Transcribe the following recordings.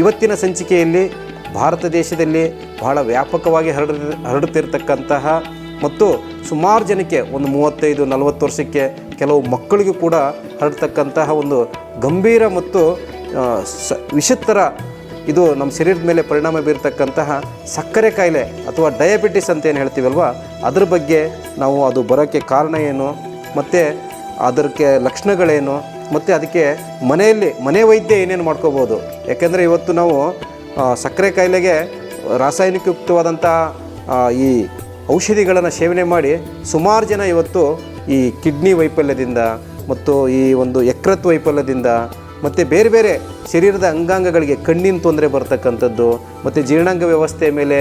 ಇವತ್ತಿನ ಸಂಚಿಕೆಯಲ್ಲಿ ಭಾರತ ದೇಶದಲ್ಲಿ ಬಹಳ ವ್ಯಾಪಕವಾಗಿ ಹರಡ ಹರಡುತ್ತಿರತಕ್ಕಂತಹ ಮತ್ತು ಸುಮಾರು ಜನಕ್ಕೆ ಒಂದು ಮೂವತ್ತೈದು, ನಲವತ್ತು ವರ್ಷಕ್ಕೆ ಕೆಲವು ಮಕ್ಕಳಿಗೂ ಕೂಡ ಹರಡ್ತಕ್ಕಂತಹ ಒಂದು ಗಂಭೀರ ಮತ್ತು ಸ, ವಿಷತ್ತರ ಇದು ನಮ್ಮ ಶರೀರದ ಮೇಲೆ ಪರಿಣಾಮ ಬೀರ್ತಕ್ಕಂತಹ ಸಕ್ಕರೆ ಕಾಯಿಲೆ ಅಥವಾ ಡಯಾಬಿಟಿಸ್ ಅಂತ ಏನು ಹೇಳ್ತೀವಲ್ವ? ಅದ್ರ ಬಗ್ಗೆ ನಾವು ಅದು ಬರೋಕ್ಕೆ ಕಾರಣ ಏನು? ಮತ್ತು ಅದಕ್ಕೆ ಲಕ್ಷಣಗಳೇನು? ಮತ್ತು ಅದಕ್ಕೆ ಮನೆಯಲ್ಲಿ, ಮನೆ ವೈದ್ಯ ಏನೇನು ಮಾಡ್ಕೋಬೋದು? ಯಾಕೆಂದರೆ ಇವತ್ತು ನಾವು ಸಕ್ಕರೆ ಕಾಯಿಲೆಗೆ ರಾಸಾಯನಿಕಯುಕ್ತವಾದಂಥ ಈ ಔಷಧಿಗಳನ್ನು ಸೇವನೆ ಮಾಡಿ ಸುಮಾರು ಜನ ಇವತ್ತು ಈ ಕಿಡ್ನಿ ವೈಫಲ್ಯದಿಂದ ಮತ್ತು ಈ ಒಂದು ಯಕೃತ್ ವೈಫಲ್ಯದಿಂದ ಮತ್ತು ಬೇರೆ ಬೇರೆ ಶರೀರದ ಅಂಗಾಂಗಗಳಿಗೆ ಕಣ್ಣಿನ ತೊಂದರೆ ಬರ್ತಕ್ಕಂಥದ್ದು ಮತ್ತು ಜೀರ್ಣಾಂಗ ವ್ಯವಸ್ಥೆಯ ಮೇಲೆ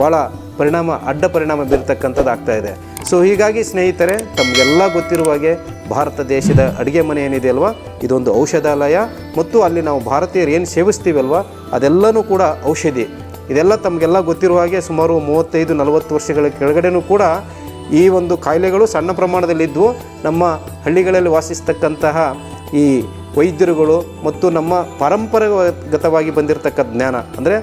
ಭಾಳ ಪರಿಣಾಮ, ಅಡ್ಡ ಪರಿಣಾಮ ಬೀರ್ತಕ್ಕಂಥದ್ದು ಆಗ್ತಾ ಇದೆ. ಸೊ ಹೀಗಾಗಿ ಸ್ನೇಹಿತರೆ, ತಮಗೆಲ್ಲ ಗೊತ್ತಿರುವ ಹಾಗೆ ಭಾರತ ದೇಶದ ಅಡುಗೆ ಮನೆ ಏನಿದೆ ಅಲ್ವಾ? ಇದೊಂದು ಔಷಧಾಲಯ ಮತ್ತು ಅಲ್ಲಿ ನಾವು ಭಾರತೀಯರು ಏನು ಸೇವಿಸ್ತೀವಲ್ವ? ಅದೆಲ್ಲನೂ ಕೂಡ ಔಷಧಿ. ಇದೆಲ್ಲ ತಮಗೆಲ್ಲ ಗೊತ್ತಿರುವ ಹಾಗೆ ಸುಮಾರು ಮೂವತ್ತೈದು, ನಲವತ್ತು ವರ್ಷಗಳ ಕೆಳಗಡೆನೂ ಕೂಡ ಈ ಒಂದು ಕಾಯಿಲೆಗಳು ಸಣ್ಣ ಪ್ರಮಾಣದಲ್ಲಿದ್ದವು ನಮ್ಮ ಹಳ್ಳಿಗಳಲ್ಲಿ ವಾಸಿಸ್ತಕ್ಕಂತಹ ಈ ವೈದ್ಯರುಗಳು ಮತ್ತು ನಮ್ಮ ಪರಂಪರಾಗತವಾಗಿ ಬಂದಿರತಕ್ಕ ಜ್ಞಾನ. ಅಂದರೆ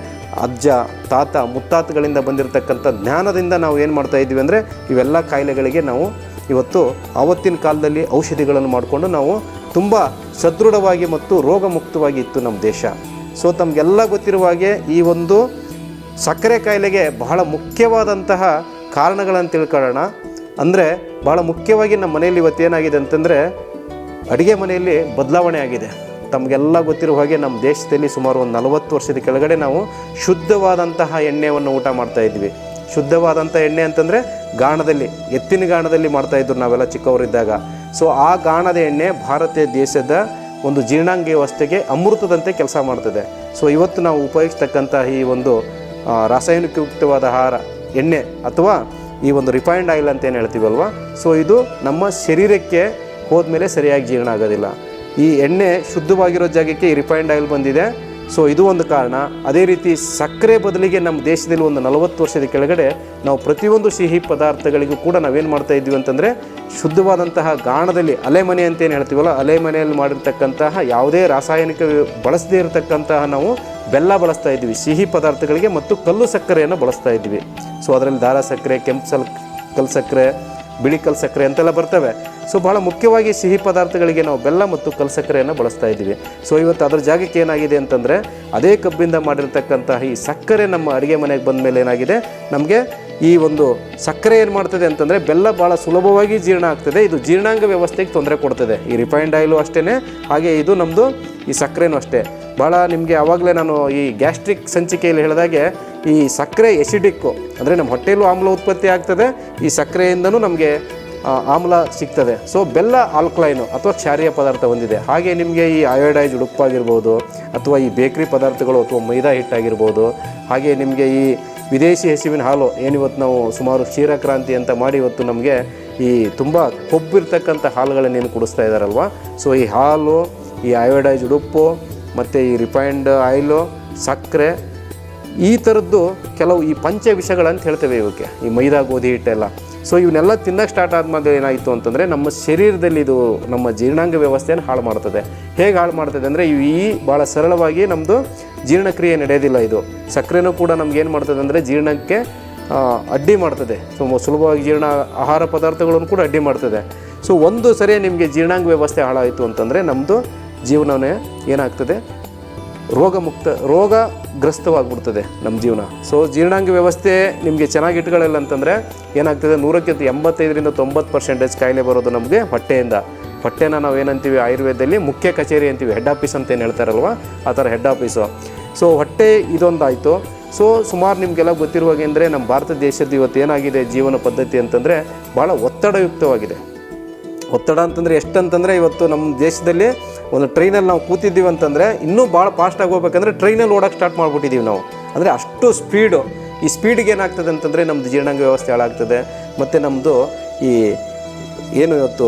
ಅಜ್ಜ, ತಾತ, ಮುತ್ತಾತಗಳಿಂದ ಬಂದಿರತಕ್ಕಂಥ ಜ್ಞಾನದಿಂದ ನಾವು ಏನು ಮಾಡ್ತಾ ಇದ್ದೀವಿ ಅಂದರೆ ಇವೆಲ್ಲ ಕಾಯಿಲೆಗಳಿಗೆ ನಾವು ಇವತ್ತು ಆವತ್ತಿನ ಕಾಲದಲ್ಲಿ ಔಷಧಿಗಳನ್ನು ಮಾಡಿಕೊಂಡು ನಾವು ತುಂಬ ಸದೃಢವಾಗಿ ಮತ್ತು ರೋಗಮುಕ್ತವಾಗಿ ಇತ್ತು ನಮ್ಮ ದೇಶ. ಸೊ ತಮಗೆಲ್ಲ ಗೊತ್ತಿರುವ ಹಾಗೆ ಈ ಒಂದು ಸಕ್ಕರೆ ಕಾಯಿಲೆಗೆ ಬಹಳ ಮುಖ್ಯವಾದಂತಹ ಕಾರಣಗಳನ್ನು ತಿಳ್ಕೊಳ್ಳೋಣ. ಅಂದರೆ ಬಹಳ ಮುಖ್ಯವಾಗಿ ನಮ್ಮ ಮನೆಯಲ್ಲಿ ಇವತ್ತು ಏನಾಗಿದೆ ಅಂತಂದರೆ ಅಡುಗೆ ಮನೆಯಲ್ಲಿ ಬದಲಾವಣೆ ಆಗಿದೆ. ತಮಗೆಲ್ಲ ಗೊತ್ತಿರುವ ಹಾಗೆ ನಮ್ಮ ದೇಶದಲ್ಲಿ ಸುಮಾರು ಒಂದು ನಲವತ್ತು ವರ್ಷದ ಕೆಳಗಡೆ ನಾವು ಶುದ್ಧವಾದಂತಹ ಎಣ್ಣೆಯನ್ನು ಊಟ ಮಾಡ್ತಾ ಇದ್ವಿ. ಶುದ್ಧವಾದಂಥ ಎಣ್ಣೆ ಅಂತಂದರೆ ಗಾಣದಲ್ಲಿ, ಎತ್ತಿನ ಗಾಣದಲ್ಲಿ ಮಾಡ್ತಾಯಿದ್ರು ನಾವೆಲ್ಲ ಚಿಕ್ಕವರಿದ್ದಾಗ. ಸೊ ಆ ಗಾಣದ ಎಣ್ಣೆ ಭಾರತ ದೇಶದ ಒಂದು ಜೀರ್ಣಾಂಗ ವ್ಯವಸ್ಥೆಗೆ ಅಮೃತದಂತೆ ಕೆಲಸ ಮಾಡ್ತದೆ. ಸೊ ಇವತ್ತು ನಾವು ಉಪಯೋಗಿಸ್ತಕ್ಕಂಥ ಈ ಒಂದು ರಾಸಾಯನಿಕಯುಕ್ತವಾದ ಆಹಾರ, ಎಣ್ಣೆ ಅಥವಾ ಈ ಒಂದು ರಿಫೈನ್ಡ್ ಆಯಿಲ್ ಅಂತ ಏನು ಹೇಳ್ತೀವಲ್ವ? ಸೊ ಇದು ನಮ್ಮ ಶರೀರಕ್ಕೆ ಹೋದ್ಮೇಲೆ ಸರಿಯಾಗಿ ಜೀರ್ಣ ಆಗೋದಿಲ್ಲ. ಈ ಎಣ್ಣೆ ಶುದ್ಧವಾಗಿರೋ ಜಾಗಕ್ಕೆ ಈ ರಿಫೈನ್ಡ್ ಆಯಿಲ್ ಬಂದಿದೆ. ಸೊ ಇದು ಒಂದು ಕಾರಣ. ಅದೇ ರೀತಿ ಸಕ್ಕರೆ ಬದಲಿಗೆ ನಮ್ಮ ದೇಶದಲ್ಲಿ ಒಂದು ನಲವತ್ತು ವರ್ಷದ ಕೆಳಗಡೆ ನಾವು ಪ್ರತಿಯೊಂದು ಸಿಹಿ ಪದಾರ್ಥಗಳಿಗೂ ಕೂಡ ನಾವೇನು ಮಾಡ್ತಾ ಇದ್ವಿ ಅಂತಂದರೆ ಶುದ್ಧವಾದಂತಹ ಗಾಣದಲ್ಲಿ ಅಲೆಮನೆ ಅಂತ ಏನು ಹೇಳ್ತೀವಲ್ಲ ಅಲೆಮನೆಯಲ್ಲಿ ಮಾಡಿರ್ತಕ್ಕಂತಹ ಯಾವುದೇ ರಾಸಾಯನಿಕ ಬಳಸದೇ ಇರತಕ್ಕಂತಹ ನಾವು ಬೆಲ್ಲ ಬಳಸ್ತಾ ಇದ್ವಿ, ಸಿಹಿ ಪದಾರ್ಥಗಳಿಗೆ ಮತ್ತು ಕಲ್ಲು ಸಕ್ಕರೆಯನ್ನು ಬಳಸ್ತಾ ಇದ್ವಿ. ಸೊ ಅದರಲ್ಲಿ ದಾರ ಸಕ್ಕರೆ ಕೆಂಪು ಸಲ್, ಕಲ್ಲು ಸಕ್ಕರೆ ಬಿಳಿ ಕಲ್ ಸಕ್ಕರೆ ಅಂತೆಲ್ಲ ಬರ್ತವೆ. ಸೊ ಭಾಳ ಮುಖ್ಯವಾಗಿ ಸಿಹಿ ಪದಾರ್ಥಗಳಿಗೆ ನಾವು ಬೆಲ್ಲ ಮತ್ತು ಕಲ್ ಸಕ್ಕರೆಯನ್ನು ಬಳಸ್ತಾ ಇದ್ದೀವಿ. ಸೊ ಇವತ್ತು ಅದರ ಜಾಗಕ್ಕೆ ಏನಾಗಿದೆ ಅಂತಂದರೆ, ಅದೇ ಕಬ್ಬಿಂದ ಮಾಡಿರ್ತಕ್ಕಂತಹ ಈ ಸಕ್ಕರೆ ನಮ್ಮ ಅಡುಗೆ ಮನೆಗೆ ಬಂದ ಮೇಲೆ ಏನಾಗಿದೆ? ನಮಗೆ ಈ ಒಂದು ಸಕ್ಕರೆ ಏನು ಮಾಡ್ತದೆ ಅಂತಂದರೆ, ಬೆಲ್ಲ ಭಾಳ ಸುಲಭವಾಗಿ ಜೀರ್ಣ ಆಗ್ತದೆ. ಇದು ಜೀರ್ಣಾಂಗ ವ್ಯವಸ್ಥೆಗೆ ತೊಂದರೆ ಕೊಡ್ತದೆ. ಈ ರಿಫೈನ್ಡ್ ಆಯಿಲು ಅಷ್ಟೇ ಹಾಗೆ ಇದು ನಮ್ಮದು ಈ ಸಕ್ಕರೆನೂ ಅಷ್ಟೇ. ಭಾಳ ನಿಮಗೆ ಆವಾಗಲೇ ನಾನು ಈ ಗ್ಯಾಸ್ಟ್ರಿಕ್ ಸಂಚಿಕೆಯಲ್ಲಿ ಹೇಳಿದಾಗೆ ಈ ಸಕ್ಕರೆ ಎಸಿಡಿಕ್ಕು ಅಂದರೆ ನಮ್ಮ ಹೊಟ್ಟೆಯಲ್ಲೂ ಆಮ್ಲ ಉತ್ಪತ್ತಿ ಆಗ್ತದೆ, ಈ ಸಕ್ಕರೆಯಿಂದನೂ ನಮಗೆ ಆಮ್ಲ ಸಿಗ್ತದೆ. ಸೊ ಬೆಲ್ಲ ಆಲ್ಕಲೈನು ಅಥವಾ ಕ್ಷಾರೀಯ ಪದಾರ್ಥ ಹೊಂದಿದೆ. ಹಾಗೆ ನಿಮಗೆ ಈ ಅಯೋಡೈಸ್ ಉಡುಪಾಗಿರ್ಬೋದು ಅಥವಾ ಈ ಬೇಕ್ರಿ ಪದಾರ್ಥಗಳು ಅಥವಾ ಮೈದಾ ಹಿಟ್ಟಾಗಿರ್ಬೋದು ಹಾಗೆ ನಿಮಗೆ ಈ ವಿದೇಶಿ ಹಸಿವಿನ ಹಾಲು ಏನಿವತ್ತು ನಾವು ಸುಮಾರು ಕ್ಷೀರಕ್ರಾಂತಿ ಅಂತ ಮಾಡಿ ಇವತ್ತು ನಮಗೆ ಈ ತುಂಬ ಕೊಬ್ಬಿರ್ತಕ್ಕಂಥ ಹಾಲುಗಳನ್ನೇನು ಕುಡಿಸ್ತಾ ಇದ್ದಾರಲ್ವ ಸೊ ಈ ಹಾಲು, ಈ ಅಯೋಡೈಸ್ ಉಪ್ಪು, ಮತ್ತು ಈ ರಿಫೈನ್ಡ್ ಆಯಿಲು ಸಕ್ಕರೆ ಈ ಥರದ್ದು ಕೆಲವು ಈ ಪಂಚ ವಿಷಗಳಂತ ಹೇಳ್ತೇವೆ ಇವಕ್ಕೆ, ಈ ಮೈದಾ, ಗೋಧಿ ಹಿಟ್ಟೆಲ್ಲ ಸೊ ಇವನ್ನೆಲ್ಲ ತಿನ್ನಕ್ಕೆ ಸ್ಟಾರ್ಟ್ ಆದ್ಮೇಲೆ ಏನಾಯಿತು ಅಂತಂದರೆ ನಮ್ಮ ಶರೀರದಲ್ಲಿ ಇದು ನಮ್ಮ ಜೀರ್ಣಾಂಗ ವ್ಯವಸ್ಥೆಯನ್ನು ಹಾಳು ಮಾಡ್ತದೆ. ಹೇಗೆ ಹಾಳು ಮಾಡ್ತದೆ ಅಂದರೆ ಇವು ಈ ಭಾಳ ಸರಳವಾಗಿ ನಮ್ಮದು ಜೀರ್ಣಕ್ರಿಯೆ ನಡೆಯೋದಿಲ್ಲ ಇದು. ಸಕ್ಕರೆನೂ ಕೂಡ ನಮ್ಗೆ ಏನು ಮಾಡ್ತದೆ ಅಂದರೆ ಜೀರ್ಣಕ್ಕೆ ಅಡ್ಡಿ ಮಾಡ್ತದೆ. ಸೊ ಸುಲಭವಾಗಿ ಜೀರ್ಣ ಆಹಾರ ಪದಾರ್ಥಗಳನ್ನು ಕೂಡ ಅಡ್ಡಿ ಮಾಡ್ತದೆ. ಸೊ ಒಂದು ಸರಿ ನಿಮಗೆ ಜೀರ್ಣಾಂಗ ವ್ಯವಸ್ಥೆ ಹಾಳಾಯಿತು ಅಂತಂದರೆ ನಮ್ಮದು ಜೀವನವೇ ಏನಾಗ್ತದೆ? ರೋಗಮುಕ್ತ, ರೋಗಗ್ರಸ್ತವಾಗಿಬಿಡ್ತದೆ ನಮ್ಮ ಜೀವನ. ಸೊ ಜೀರ್ಣಾಂಗ ವ್ಯವಸ್ಥೆ ನಿಮಗೆ ಚೆನ್ನಾಗಿ ಇಟ್ಕೊಳ್ಳಲ್ಲ ಅಂತಂದರೆ ಏನಾಗ್ತದೆ ನೂರಕ್ಕೆ ಎಂಬತ್ತೈದರಿಂದ ತೊಂಬತ್ತು ಪರ್ಸೆಂಟೇಜ್ ಕಾಯಿಲೆ ಬರೋದು ನಮಗೆ ಹೊಟ್ಟೆಯಿಂದ. ಹೊಟ್ಟೆನ ನಾವು ಏನಂತೀವಿ, ಆಯುರ್ವೇದದಲ್ಲಿ ಮುಖ್ಯ ಕಚೇರಿ ಅಂತೀವಿ ಹೆಡ್ ಆಫೀಸ್ ಅಂತ ಏನು ಹೇಳ್ತಾರಲ್ವ? ಆ ಥರ ಹೆಡ್ ಆಫೀಸು ಸೊ ಹೊಟ್ಟೆ ಇದೊಂದಾಯಿತು. ಸೊ ಸುಮಾರು ನಿಮಗೆಲ್ಲ ಗೊತ್ತಿರುವಾಗೆ ಅಂದರೆ ನಮ್ಮ ಭಾರತ ದೇಶದ ಇವತ್ತು ಏನಾಗಿದೆ ಜೀವನ ಪದ್ಧತಿ ಅಂತಂದರೆ ಭಾಳ ಒತ್ತಡಯುಕ್ತವಾಗಿದೆ. ಒತ್ತಡ ಅಂತಂದರೆ ಎಷ್ಟಂತಂದರೆ ಇವತ್ತು ನಮ್ಮ ದೇಶದಲ್ಲಿ ಒಂದು ಟ್ರೈನಲ್ಲಿ ನಾವು ಕೂತಿದ್ದೀವಿ ಅಂತಂದರೆ ಇನ್ನೂ ಭಾಳ ಫಾಸ್ಟಾಗಿ ಹೋಗ್ಬೇಕಂದ್ರೆ ಟ್ರೈನಲ್ಲಿ ಓಡಕ್ಕೆ ಸ್ಟಾರ್ಟ್ ಮಾಡಿಬಿಟ್ಟಿದ್ದೀವಿ ನಾವು. ಅಂದರೆ ಅಷ್ಟು ಸ್ಪೀಡು ಈ ಸ್ಪೀಡ್ಗೆ ಏನಾಗ್ತದೆ ಅಂತಂದರೆ ನಮ್ಮದು ಜೀರ್ಣಾಂಗ ವ್ಯವಸ್ಥೆ ಹಾಳಾಗ್ತದೆ, ಮತ್ತು ನಮ್ಮದು ಈ ಏನು ಇವತ್ತು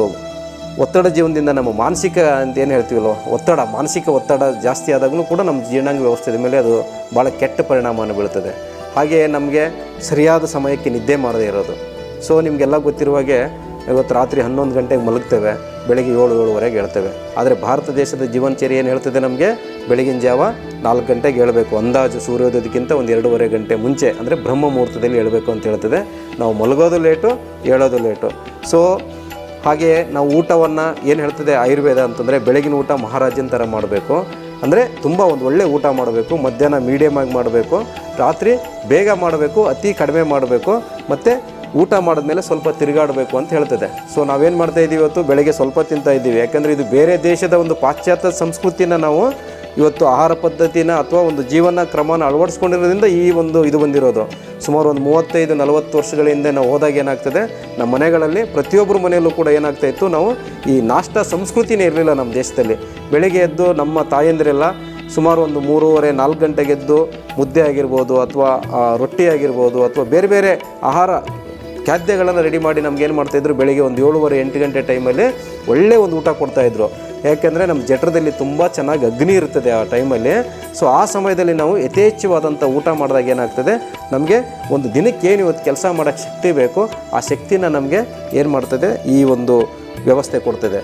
ಒತ್ತಡ ಜೀವನದಿಂದ ನಮ್ಮ ಮಾನಸಿಕ ಅಂತ ಏನು ಹೇಳ್ತೀವಲ್ವ ಒತ್ತಡ, ಮಾನಸಿಕ ಒತ್ತಡ ಜಾಸ್ತಿ ಆದಾಗಲೂ ಕೂಡ ನಮ್ಮ ಜೀರ್ಣಾಂಗ ವ್ಯವಸ್ಥೆಯ ಮೇಲೆ ಅದು ಭಾಳ ಕೆಟ್ಟ ಪರಿಣಾಮವನ್ನು ಬೀಳ್ತದೆ. ಹಾಗೆ ನಮಗೆ ಸರಿಯಾದ ಸಮಯಕ್ಕೆ ನಿದ್ದೆ ಮಾಡದೇ ಇರೋದು. ಸೊ ನಿಮಗೆಲ್ಲ ಗೊತ್ತಿರುವಾಗೆ ಇವತ್ತು ರಾತ್ರಿ ಹನ್ನೊಂದು ಗಂಟೆಗೆ ಮಲಗ್ತೇವೆ. ಬೆಳಗ್ಗೆ ಏಳು, ಏಳುವರೆಗೆ ಹೇಳ್ತೇವೆ. ಆದರೆ ಭಾರತ ದೇಶದ ಜೀವನಚರ್ಯ ಏನು ಹೇಳ್ತದೆ ನಮಗೆ? ಬೆಳಗಿನ ಜಾವ ನಾಲ್ಕು ಗಂಟೆಗೆ ಹೇಳಬೇಕು. ಅಂದಾಜು ಸೂರ್ಯೋದಯಕ್ಕಿಂತ ಒಂದು ಎರಡೂವರೆ ಗಂಟೆ ಮುಂಚೆ, ಅಂದರೆ ಬ್ರಹ್ಮ ಮುಹೂರ್ತದಲ್ಲಿ ಹೇಳಬೇಕು ಅಂತ ಹೇಳ್ತದೆ. ನಾವು ಮಲಗೋದು ಲೇಟು, ಹೇಳೋದು ಲೇಟು. ಸೊ ಹಾಗೆಯೇ ನಾವು ಊಟವನ್ನು ಏನು ಹೇಳ್ತದೆ? ಆಯುರ್ವೇದ ಅಂತಂದರೆ ಬೆಳಗಿನ ಊಟ ಮಹಾರಾಜನ ಥರ ಮಾಡಬೇಕು. ಅಂದರೆ ತುಂಬ ಒಂದು ಒಳ್ಳೆ ಊಟ ಮಾಡಬೇಕು, ಮಧ್ಯಾಹ್ನ ಮೀಡಿಯಮ್ ಆಗಿ ಮಾಡಬೇಕು. ರಾತ್ರಿ ಬೇಗ ಮಾಡಬೇಕು, ಅತಿ ಕಡಿಮೆ ಮಾಡಬೇಕು. ಮತ್ತು ಊಟ ಮಾಡಿದ್ಮೇಲೆ ಸ್ವಲ್ಪ ತಿರುಗಾಡಬೇಕು ಅಂತ ಹೇಳ್ತದೆ. ಸೊ ನಾವೇನು ಮಾಡ್ತಾ ಇದ್ದೀವಿ ಇವತ್ತು? ಬೆಳಗ್ಗೆ ಸ್ವಲ್ಪ ತಿಂತಾ ಇದ್ದೀವಿ ಯಾಕಂದರೆ ಇದು ಬೇರೆ ದೇಶದ ಒಂದು ಪಾಶ್ಚಾತ್ಯ ಸಂಸ್ಕೃತಿನ ನಾವು ಇವತ್ತು ಆಹಾರ ಪದ್ಧತಿನ ಅಥವಾ ಒಂದು ಜೀವನ ಕ್ರಮನ ಅಳವಡಿಸ್ಕೊಂಡಿರೋದ್ರಿಂದ ಈ ಒಂದು ಇದು ಬಂದಿರೋದು. ಸುಮಾರು ಒಂದು ಮೂವತ್ತೈದು, ನಲವತ್ತು ವರ್ಷಗಳ ಹಿಂದೆ ನಾವು ಹೋದಾಗ ಏನಾಗ್ತದೆ? ನಮ್ಮ ಮನೆಗಳಲ್ಲಿ ಪ್ರತಿಯೊಬ್ಬರ ಮನೆಯಲ್ಲೂ ಕೂಡ ಏನಾಗ್ತಾ ಇತ್ತು? ನಾವು ಈ ನಾಷ್ಟ ಸಂಸ್ಕೃತಿನೇ ಇರಲಿಲ್ಲ ನಮ್ಮ ದೇಶದಲ್ಲಿ. ಬೆಳಿಗ್ಗೆ ಎದ್ದು ನಮ್ಮ ತಾಯಂದಿರೆಲ್ಲ ಸುಮಾರು ಒಂದು ಮೂರುವರೆ, ನಾಲ್ಕು ಗಂಟೆಗೆದ್ದು ಮುದ್ದೆ ಆಗಿರ್ಬೋದು ಅಥವಾ ರೊಟ್ಟಿ ಆಗಿರ್ಬೋದು ಅಥವಾ ಬೇರೆ ಬೇರೆ ಆಹಾರ ಖಾದ್ಯಗಳನ್ನು ರೆಡಿ ಮಾಡಿ ನಮ್ಗೆ ಏನು ಮಾಡ್ತಾಯಿದ್ರು ಬೆಳಿಗ್ಗೆ ಒಂದು ಏಳುವರೆ, ಎಂಟು ಗಂಟೆ ಟೈಮಲ್ಲಿ ಒಳ್ಳೆ ಒಂದು ಊಟ ಕೊಡ್ತಾಯಿದ್ರು ಯಾಕೆಂದರೆ ನಮ್ಮ ಜಠರದಲ್ಲಿ ತುಂಬ ಚೆನ್ನಾಗಿ ಅಗ್ನಿ ಇರ್ತದೆ ಆ ಟೈಮಲ್ಲಿ ಸೊ ಆ ಸಮಯದಲ್ಲಿ ನಾವು ಯಥೇಚ್ಛವಾದಂಥ ಊಟ ಮಾಡಿದಾಗ ಏನಾಗ್ತದೆ? ನಮಗೆ ಒಂದು ದಿನಕ್ಕೆ ಏನು ಇವತ್ತು ಕೆಲಸ ಮಾಡೋಕ್ಕೆ ಶಕ್ತಿ ಬೇಕು, ಆ ಶಕ್ತಿನ ನಮಗೆ ಏನು ಮಾಡ್ತದೆ? ಈ ಒಂದು ವ್ಯವಸ್ಥೆ ಕೊಡ್ತದೆ.